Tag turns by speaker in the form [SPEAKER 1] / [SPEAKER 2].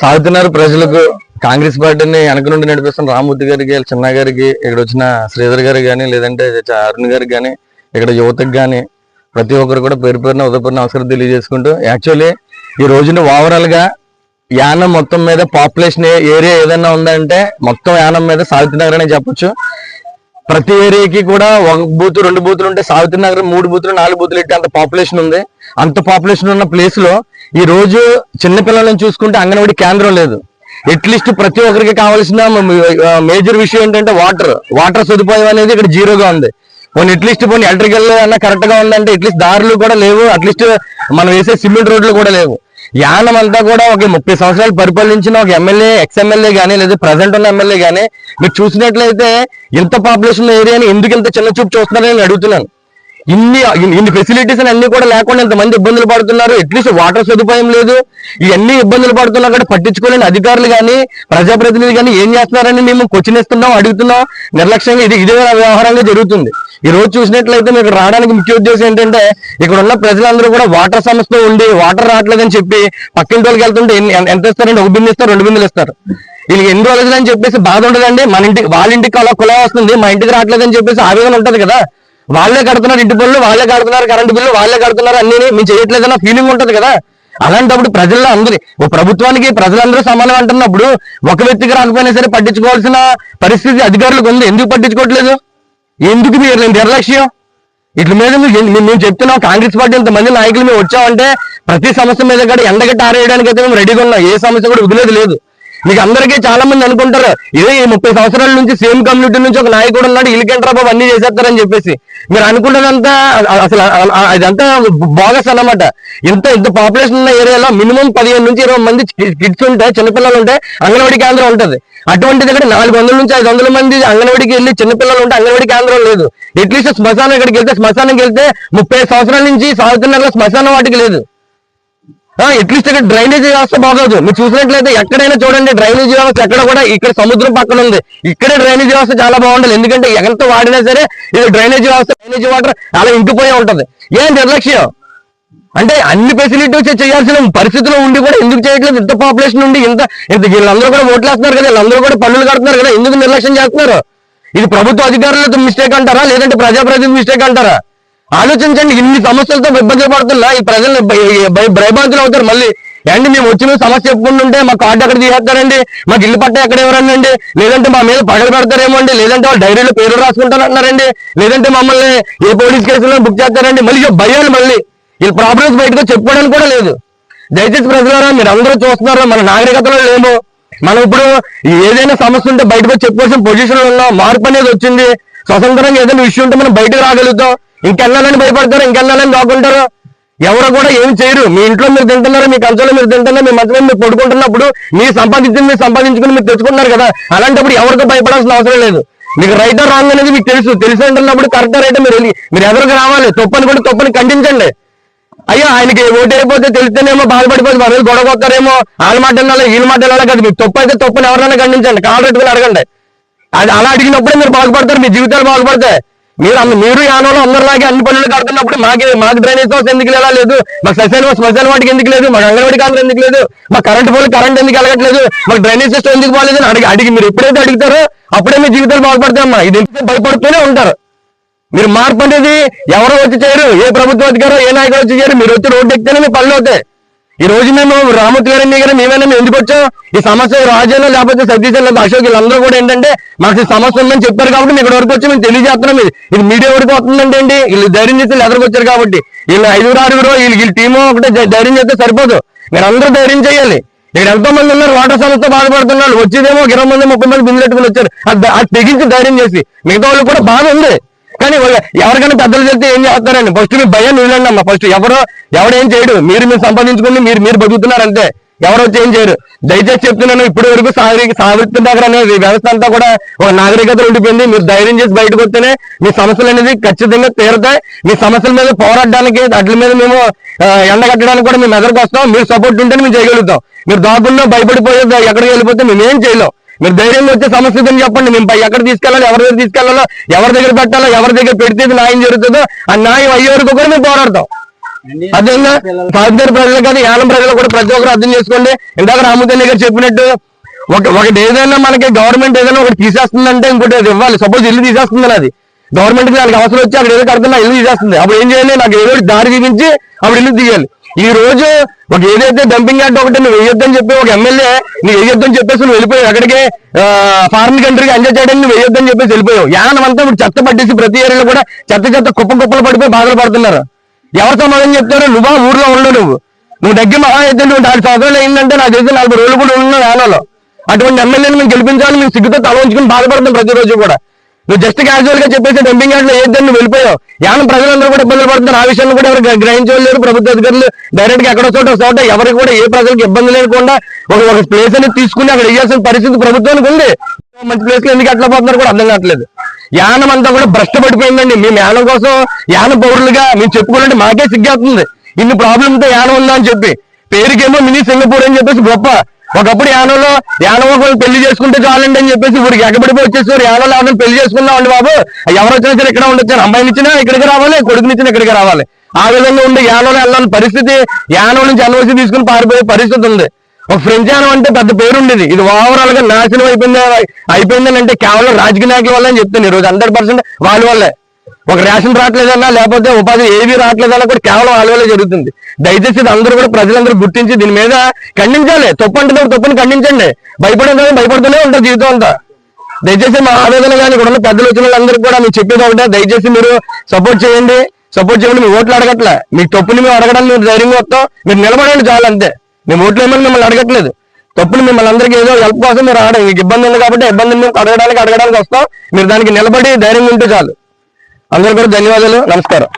[SPEAKER 1] సాగుతున్నారు ప్రజలకు. కాంగ్రెస్ పార్టీని వెనక నుండి నడిపిస్తున్న రామూర్తి గారికి చిన్న గారికి ఇక్కడ వచ్చిన శ్రీధర్ గారికి కానీ లేదంటే అరుణ్ గారికి కానీ ఇక్కడ యువతకు కానీ ప్రతి ఒక్కరు కూడా పేరు పేరున ఉదయపూర్ణ నమస్కారం తెలియజేసుకుంటూ యాక్చువల్లీ ఈ రోజున ఓవరాల్గా యానం మొత్తం మీద పాపులేషన్ ఏరియా ఏదైనా ఉందంటే మొత్తం యానం మీద సావిత్రి నగర్ అనే చెప్పొచ్చు. ప్రతి ఏరియాకి కూడా ఒక బూత్ రెండు బూతులు ఉంటే సావిత్రి నగర్ మూడు బూతులు నాలుగు బూతులు ఇట్టే అంత పాపులేషన్ ఉంది. అంత పాపులేషన్ ఉన్న ప్లేస్లో ఈ రోజు చిన్నపిల్లలను చూసుకుంటే అంగన్వాడీ కేంద్రం లేదు. అట్లీస్ట్ ప్రతి ఒక్కరికి కావాల్సిన మేజర్ విషయం ఏంటంటే వాటర్. వాటర్ సదుపాయం అనేది ఇక్కడ జీరోగా ఉంది. పోనీ అట్లీస్ట్ పోనీ ఎలక్ట్రికల్ అన్న కరెక్ట్గా ఉందంటే అట్లీస్ట్ దారులు కూడా లేవు. అట్లీస్ట్ మనం వేసే సిమెంట్ రోడ్లు కూడా లేవు. యానం అంతా కూడా ఒక ముప్పై సంవత్సరాలు పరిపాలించిన ఒక ఎమ్మెల్యే ఎక్స్ ఎమ్మెల్యే లేదా ప్రజెంట్ ఉన్న ఎమ్మెల్యే కానీ మీరు చూసినట్లయితే ఇంత పాపులేషన్ ఏరియాని ఎందుకు ఇంత చిన్న చూపు చూస్తున్నారని నేను అడుగుతున్నాను. ఇన్ని ఇన్ని ఫెసిలిటీస్ అన్ని కూడా లేకుండా ఇంతమంది ఇబ్బందులు పడుతున్నారు. అట్లీస్ట్ వాటర్ సదుపాయం లేదు. ఇవన్నీ ఇబ్బందులు పడుతున్నా కూడా పట్టించుకోలేని అధికారులు కానీ ప్రజాప్రతినిధులు కానీ ఏం చేస్తున్నారని మేము క్వశ్చన్ ఇస్తున్నాం అడుగుతున్నాం. నిర్లక్ష్యంగా ఇది ఇదే వ్యవహారంగా జరుగుతుంది. ఈ రోజు చూసినట్లయితే మీకు రావడానికి ముఖ్య ఉద్దేశం ఏంటంటే ఇక్కడ ఉన్న ప్రజలందరూ కూడా వాటర్ సమస్యతో ఉండి వాటర్ రావట్లేదని చెప్పి పక్కింటి వాళ్ళకి వెళ్తుంటే ఎంత ఇస్తారంటే ఒక బిందు ఇస్తారు రెండు బిందులు ఇస్తారు. వీళ్ళకి ఎన్ని రోజులు అని చెప్పేసి బాధ ఉండదండి. మన ఇంటికి వాళ్ళ ఇంటికి అలా కులా వస్తుంది. మా ఇంటికి రావట్లేదని చెప్పేసి ఆవేదన ఉంటది కదా. వాళ్ళే కడుతున్నారు ఇంటి బిల్లు వాళ్ళే కడుతున్నారు కరెంటు బిల్లు వాళ్ళే కడుతున్నారు అన్ని మేము చేయట్లేదన్న ఫీలింగ్ ఉంటది కదా. అలాంటప్పుడు ప్రజల్లో అందరి ఓ ప్రభుత్వానికి ప్రజలందరూ సమానం అంటున్నప్పుడు ఒక వ్యక్తికి రాకపోయినా సరే పట్టించుకోవాల్సిన పరిస్థితి అధికారులకు ఉంది. ఎందుకు పట్టించుకోవట్లేదు? ఎందుకు మీరు నిర్లక్ష్యం? ఇట్ల మీద మేము చెప్తున్నాం కాంగ్రెస్ పార్టీ ఇంతమంది నాయకులు మేము వచ్చామంటే ప్రతి సమస్య మీద కూడా ఎండగట్టి ఆరేయడానికి అయితే మేము రెడీగా ఉన్నాం. ఏ సమస్య కూడా వదిలేదు లేదు. మీకు అందరికీ చాలా మంది అనుకుంటారు ఇదే ఈ ముప్పై సంవత్సరాల నుంచి సేమ్ కమ్యూనిటీ నుంచి ఒక నాయకుడు ఉన్నాడు ఇల్లుకెంట్రా బాబు అన్ని చేసేస్తారని చెప్పేసి. మీరు అనుకుంటున్నంతా అసలు అదంతా బాగస్ ఇదంతా బోగస్ అన్నమాట. ఇంత ఇంత పాపులేషన్ ఉన్న ఏరియాలో మినిమం పదిహేను నుంచి ఇరవై మంది కిడ్స్ ఉంటాయి చిన్నపిల్లలు ఉంటాయి అంగన్వాడీ కేంద్రం ఉంటది. అటువంటిది ఇక్కడ నాలుగు వందల నుంచి ఐదు వందల మంది అంగన్వాడికి వెళ్ళి చిన్నపిల్లలు ఉంటే అంగన్వాడి కేంద్రం లేదు. ఎట్లీస్ట్ శ్మశానం ఇక్కడికి వెళ్తే శ్మశానంకి వెళ్తే ముప్పై సంవత్సరాల నుంచి సాగుతున్న శ్మశానం వాటికి లేదు. అట్లీస్ట్ ఇక్కడ డ్రైనేజ్ వ్యవస్థ బాగోదు. మీరు చూసినట్లయితే ఎక్కడైనా చూడండి డ్రైనేజ్ వ్యవస్థ ఎక్కడ కూడా ఇక్కడ సముద్రం పక్కన ఉంది. ఇక్కడే డ్రైనేజ్ వ్యవస్థ చాలా బాగుండాలి. ఎందుకంటే ఎంత వాడినా సరే ఇది డ్రైనేజ్ వ్యవస్థ డ్రైనేజ్ వాటర్ అలా ఇంకిపోయే ఉంటది. ఏం నిర్లక్ష్యం? అంటే అన్ని ఫెసిలిటీస్ చేయాల్సిన పరిస్థితిలో ఉండి కూడా ఎందుకు చేయట్లేదు? ఇంత పాపులేషన్ ఉండి ఇంత ఇంత వీళ్ళందరూ కూడా ఓట్లేస్తున్నారు కదా వీళ్ళందరూ కూడా పన్నులు కడుతున్నారు కదా ఎందుకు నిర్లక్ష్యం చేస్తున్నారు? ఇది ప్రభుత్వ అధికారులతో మిస్టేక్ అంటారా? లేదంటే ప్రజాప్రతినిధి మిస్టేక్ అంటారా? ఆలోచించండి ఇన్ని సమస్యలతో ఇబ్బంది పడుతున్నా ఈ ప్రజలు భయభ్రాంతులు అవుతారు మళ్ళీ. అండి మేము వచ్చిన సమస్య చెప్పుకుంటుంటే మా కార్డు ఎక్కడ తీసేస్తారండి? మాకు ఇల్లు పట్ట ఎక్కడ ఎవరండి లేదంటే మా మీద పగలు పెడతారేమో అండి? లేదంటే వాళ్ళు డైరీలో పేర్లు రాసుకుంటారంటున్నారండి లేదంటే మమ్మల్ని ఏ పోలీస్ కేసులో బుక్ చేస్తారండి? మళ్ళీ భయాలు మళ్ళీ. వీళ్ళ ప్రాబ్లమ్స్ బయటకు చెప్పుకోవడానికి కూడా లేదు. దయచేసి ప్రజలారా మీరు అందరూ చూస్తున్నారు మన నాగరికతలో లేము. మనం ఇప్పుడు ఏదైనా సమస్య ఉంటే బయటకు చెప్పుకోవాల్సిన పొజిషన్ ఉన్నాం. మార్పు అనేది వచ్చింది. స్వతంత్రంగా ఏదైనా విషయం ఉంటే మనం బయటకు రాగలుగుతాం. ఇంకెళ్ళాలని భయపడతారు ఇంకెళ్ళాలని దాక్కుంటారు ఎవరు కూడా ఏం చేయరు. మీ ఇంట్లో మీరు తింటున్నారు మీ కంచంలో మీరు తింటున్నారు మీ మధ్యలో మీరు పడుకుంటున్నప్పుడు మీరు సంపాదించింది మీరు సంపాదించుకుని మీరు తెచ్చుకుంటున్నారు కదా అలాంటప్పుడు ఎవరికి భయపడాల్సిన అవసరం లేదు. మీకు రైట్ రాంగ్ అనేది మీకు తెలుసు. తెలిసి ఉంటున్నప్పుడు కరెక్ట్ రైట్ మీరు మీరు ఎదురుకు రావాలి? తప్పని కూడా తప్పని ఖండించండి. అయ్యో ఆయనకి ఓటు అయిపోతే తెలిస్తేనేమో బాధపడిపోతే మరి గొడవ వాళ్ళ మాట వినాలి వీళ్ళ మాట వినాలి కదా. మీకు తప్పు అయితే తప్పుని ఎవరైనా ఖండించండి. కాలు అడగండి. అది అలా అడిగినప్పుడే మీరు బాగుపడతారు మీ జీవితాలు బాగుపడతాయి. మీరు అన్న- మీరు యానంలో అందరిలాగే అన్ని పనులు కడుతున్నప్పుడు మాకు మాకు డ్రైనేజ్ హౌస్ ఎందుకు లేదా లేదు? మాకు శ్మశాన శ్మశాన వాటికి ఎందుకు లేదు? మాకు అంగన్వాడి కేంద్రం ఎందుకు లేదు? మా కరెంట్ పోలు కరెంట్ ఎందుకు వెళ్ళట్లేదు మాకు డ్రైనేజ్ సిస్టమ్ ఎందుకు బాగాలేదు అని అడిగి అడిగి మీరు ఎప్పుడైతే అడుగుతారో అప్పుడే మీ జీవితాలు బాగుపడతాయమ్మా ఇది ఎందుకు భయపడుతూనే ఉంటారు? మీరు మార్పు అనేది ఎవరో వచ్చి చేయరు. ఏ ప్రభుత్వ అధికారో ఏ నాయకుడు వచ్చి చేయరు. మీరు వచ్చి రోడ్డు ఎక్కితేనే మీ పనులు అవుతాయి. ఈ రోజు మేము రామూర్తి గారి దగ్గర మేమైనా ఎందుకు వచ్చాం? ఈ సమస్య రాజేనో లేకపోతే సతీష్ లేదా అశోక్ వీళ్ళందరూ కూడా ఏంటంటే మాకు సమస్య ఉందని చెప్పారు కాబట్టి మేము ఇక్కడ వరకు వచ్చి మేము తెలియజేస్తున్నాం ఇది. ఇది మీడియా వరకు వస్తుందంటే ఏంటి? వీళ్ళు ధైర్యం చేసి ఎదురుకు వచ్చారు కాబట్టి. వీళ్ళు ఐదుగురు ఆరుగురు వీళ్ళు వీళ్ళ టీము ఒకటే ధైర్యం చేస్తే సరిపోదు. మీరు అందరూ ధైర్యం చేయాలి. ఇక్కడ ఎంతో మంది ఉన్నారు వాటర్ సంస్థ బాధపడుతున్నారు. వచ్చేదేమో ఇరవై మంది ముప్పై మంది బిందులు వచ్చారు. అది అది తెగించి ధైర్యం చేసి. మిగతా వాళ్ళు కూడా బాధ ఉంది. కానీ ఎవరికైనా పెద్దలు చెప్తే ఏం చేస్తారండి? ఫస్ట్ మీ భయం వీళ్ళండి అమ్మా. ఫస్ట్ ఎవరో ఎవడేం చేయడు. మీరు మీరు సంపాదించుకుని మీరు మీరు బతుకుతున్నారు అంతే. ఎవరు వచ్చి ఏం చేయరు. దయచేసి చెప్తున్నాను ఇప్పటి వరకు సావిత్రి దగ్గర అనేది వ్యవస్థ అంతా కూడా ఒక నాగరికత ఉండిపోయింది. మీరు ధైర్యం చేసి బయటకు వస్తేనే మీ సమస్యలు అనేది ఖచ్చితంగా తీరుతాయి. మీ సమస్యల మీద పోరాడడానికి వాటి మీద మేము ఎండగట్టడానికి కూడా మేము ఎదరికి వస్తాం మీరు సపోర్ట్ ఉంటేనే మేము చేయగలుగుతాం. మీరు దాపుల్లో భయపడిపోయేది ఎక్కడికి వెళ్ళిపోతే మేము ఏం చేయలేం. మీరు ధైర్యంగా వచ్చే సమస్య ఉందని చెప్పండి. మేము పై ఎక్కడ తీసుకెళ్ళాలి ఎవరి దగ్గర తీసుకెళ్ళాలో ఎవరి దగ్గర పెట్టాలో ఎవరి దగ్గర పెడితే న్యాయం జరుగుతుందో ఆ న్యాయం అయ్యే వరకు కూడా మేము పోరాడతాం. అదేవిధంగా పాతికేరు ప్రజలు కానీ యానం ప్రజలు కూడా ప్రతి ఒక్కరు అర్థం చేసుకోండి. ఇందాక రామచంద్ర గారు చెప్పినట్టు ఒక ఒకటి ఏదైనా మనకి గవర్నమెంట్ ఏదైనా ఒకటి తీసేస్తుందంటే ఇంకోటి అది ఇవ్వాలి. సపోజ్ ఇల్లు తీసేస్తుంది అది. గవర్నమెంట్ దానికి అవసరం వచ్చి అక్కడ ఏదో కడుతున్నా ఇల్లు తీసేస్తుంది. అప్పుడు ఏం చేయాలి? నాకు ఏదో దారి చూపించి అప్పుడు ఇల్లు తీయాలి. ఈ రోజు ఒక ఏదైతే డంపింగ్ యార్డ్ ఒకటి నువ్వు వేయొద్దని చెప్పి ఒక ఎమ్మెల్యే నువ్వు వేయొద్దని చెప్పేసి నువ్వు వెళ్ళిపోయావు అక్కడికి ఫారెన్ కంట్రీకి ఎంజాయ్ చేయడానికి నువ్వు వేయొద్దని చెప్పేసి వెళ్ళిపోయావు. యానం అంతా ఇప్పుడు చెత్త పట్టేసి ప్రతి ఏరియాలో కూడా చెత్త చెత్త కుప్ప కుప్పలు పడిపోయి బాధలు పడుతున్నారు. ఎవరు సమాధానం చెప్తారు? నువ్వా? ఊర్లో ఉండవు నువ్వు. నువ్వు దగ్గర మహా అయితే నువ్వు నాలుగు సంవత్సరాలు అయిందంటే నాకు తెలిసి నలభై రోజులు కూడా ఉన్నావు యానంలో. అటువంటి ఎమ్మెల్యేని మేము గెలిపించాలి మేము సిగ్గుతో తల ఉంచుకుని బాధపడుతున్నాం ప్రతిరోజు కూడా. నువ్వు జస్ట్ క్యాజువల్గా చెప్పేసి డంపింగ్ యార్డ్లో ఏదని నువ్వు వెళ్ళిపోయావు. యానం ప్రజలందరూ కూడా ఇబ్బందులు పడుతున్నారు. ఆ విషయాన్ని కూడా ఎవరు గ్రహించలేరు. ప్రభుత్వ అధికారులు డైరెక్ట్గా ఎక్కడో చోట చోట ఎవరికి కూడా ఏ ప్రజలకు ఇబ్బంది లేకుండా ఒక ఒక ప్లేస్ అనేది తీసుకుని అక్కడ వేయాల్సిన పరిస్థితి ప్రభుత్వానికి ఉంది. మంచి ప్లేస్లో ఎందుకు అట్లా పోతున్నారు కూడా అర్థం కావట్లేదు. యానం అంతా కూడా భ్రష్ట పడిపోయిందండి. మేము యానం కోసం యాన పౌరులుగా మేము చెప్పుకోవాలంటే మాకే సిగ్గేస్తుంది ఇన్ని ప్రాబ్లంతో యానం ఉందా అని చెప్పి. పేరుకేమో మినీ సింగపూర్ అని చెప్పేసి గొప్ప ఒకప్పుడు యానంలో యానం ఒకళ్ళు పెళ్ళి చేసుకుంటే చాలండి అని చెప్పేసి ఊరికి ఎగబడిపోయి వచ్చేసారు. యానంలో ఎవరైనా పెళ్ళి చేసుకుందామండి బాబు. ఎవరు వచ్చినా సరే ఇక్కడ ఉండొచ్చు. అమ్మాయిని ఇచ్చినా ఇక్కడికి రావాలి కొడుకుని ఇచ్చినా ఇక్కడికి రావాలి. ఆ విధంగా ఉండి యానంలో వెళ్ళాలని పరిస్థితి యానం నుంచి ఎన్ఓసి తీసుకుని పారిపోయే పరిస్థితి ఉంది. ఒక ఫ్రెంచ్ యానం అంటే పెద్ద పేరు ఉండేది ఇది ఓవరాల్గా నాశనం అయిపోయింది అయిపోయిందని అంటే కేవలం రాజకీయ నాయకుల వల్ల అని చెప్తాను ఈ రోజు హండ్రెడ్ పర్సెంట్ వాళ్ళ వల్లే. ఒక రేషన్ రావట్లేదన్నా లేకపోతే ఉపాధి ఏవి రావట్లేదన్నా కూడా కేవలం వాళ్ళ జరుగుతుంది. దయచేసి అందరూ కూడా ప్రజలందరూ గుర్తించి దీని మీద ఖండించాలి. తప్పు అంటే తప్పుని ఖండించండి. భయపడే భయపడుతూనే ఉంటారు జీవితం అంతా. దయచేసి మా ఆవేదన కానీ ఇక్కడ ఉన్న పెద్దలు వచ్చిన వాళ్ళందరికీ కూడా మీకు చెప్పేది ఒకటే. దయచేసి మీరు సపోర్ట్ చేయండి. సపోర్ట్ చేయండి. మీ ఓట్లు అడగట్లే. మీ తప్పుని మేము అడగడానికి మీరు ధైర్యంగా వస్తాం. మీరు నిలబడండి చాలు అంతే. మేము ఓట్లు ఏమని మిమ్మల్ని అడగట్లేదు. తప్పుని మిమ్మల్ని అందరికీ ఏదో హెల్ప్ కోసం మీరు ఆడ మీకు ఇబ్బంది ఉంది కాబట్టి ఇబ్బంది మేము అడగడానికి అడగడానికి వస్తాం. మీరు దానికి నిలబడి ధైర్యంగా ఉంటే చాలు. అందరూ కూడా ధన్యవాదాలు. నమస్కారం.